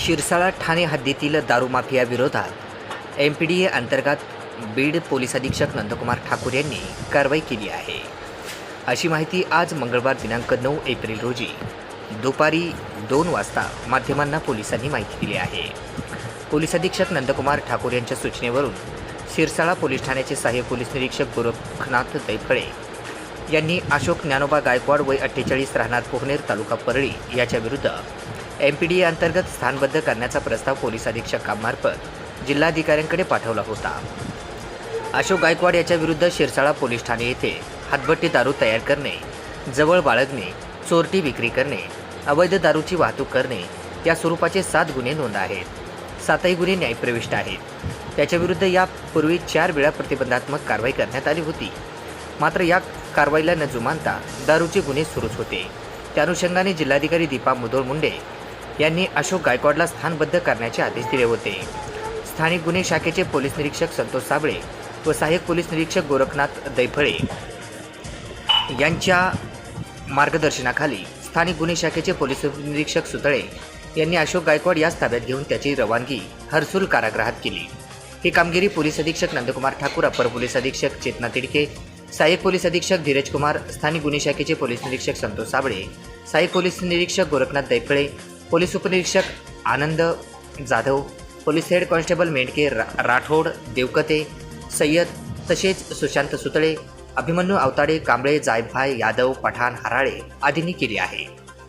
शिरसाळा ठाणे हद्दीतील दारू माफिया विरोधात एम पी डी ए अंतर्गत बीड पोलीस अधीक्षक नंदकुमार ठाकूर यांनी कारवाई केली आहे. अशी माहिती आज मंगळवार दिनांक नऊ एप्रिल रोजी दुपारी दोन वाजता माध्यमांना पोलिसांनी माहिती दिली आहे. पोलीस अधीक्षक नंदकुमार ठाकूर यांच्या सूचनेवरून शिरसाळा पोलीस ठाण्याचे सहाय्यक पोलीस निरीक्षक गोरखनाथ दैफळे यांनी अशोक ज्ञानोबा गायकवाड वय अठ्ठेचाळीस राहणार पोहनेर तालुका परळी याच्या विरुद्ध एम पी डी अंतर्गत स्थानबद्ध करण्याचा प्रस्ताव पोलीस अधीक्षकांमार्फत जिल्हाधिकाऱ्यांकडे पाठवला होता. अशोक गायकवाड याच्याविरुद्ध शिरसाळा पोलीस ठाणे येथे हातभट्टी दारू तयार करणे जवळ बाळगणे चोरटी विक्री करणे अवैध दारूची वाहतूक करणे या स्वरूपाचे सात गुन्हे नोंद आहेत. सातही गुन्हे न्यायप्रविष्ट आहेत. त्याच्याविरुद्ध यापूर्वी चार वेळा प्रतिबंधात्मक कारवाई करण्यात आली होती. मात्र या कारवाईला न जुमानता दारूचे गुन्हे सुरूच होते. त्या अनुषंगाने जिल्हाधिकारी दीपा मुधोळ मुंडे यांनी अशोक गायकवाडला स्थानबद्ध करण्याचे आदेश दिले होते. स्थानिक गुन्हे शाखेचे पोलीस निरीक्षक संतोष साबळे व सहाय्यक पोलीस निरीक्षक गोरखनाथ दैफळे यांच्या मार्गदर्शनाखाली स्थानिक गुन्हे शाखेचे पोलीस निरीक्षक सुतळे यांनी अशोक गायकवाड याच ताब्यात घेऊन त्याची रवानगी हर्सुल कारागृहात केली. ही कामगिरी पोलीस अधीक्षक नंदकुमार ठाकूर अपर पोलीस अधीक्षक चेतना तिडके सहाय्यक पोलीस अधीक्षक धीरज कुमार स्थानिक गुन्हे शाखेचे पोलीस निरीक्षक संतोष साबळे सहाय्यक पोलीस निरीक्षक गोरखनाथ दैफळे पोलीस उपनिरीक्षक Anand Jadhav police head constable Mendhake रा राठोड देवकते सय्यद तसेच सुशांत सुतळे अभिमन्यू अवताडे कांबळे जायभाय यादव पठाण हराळे आदींनी केली आहे.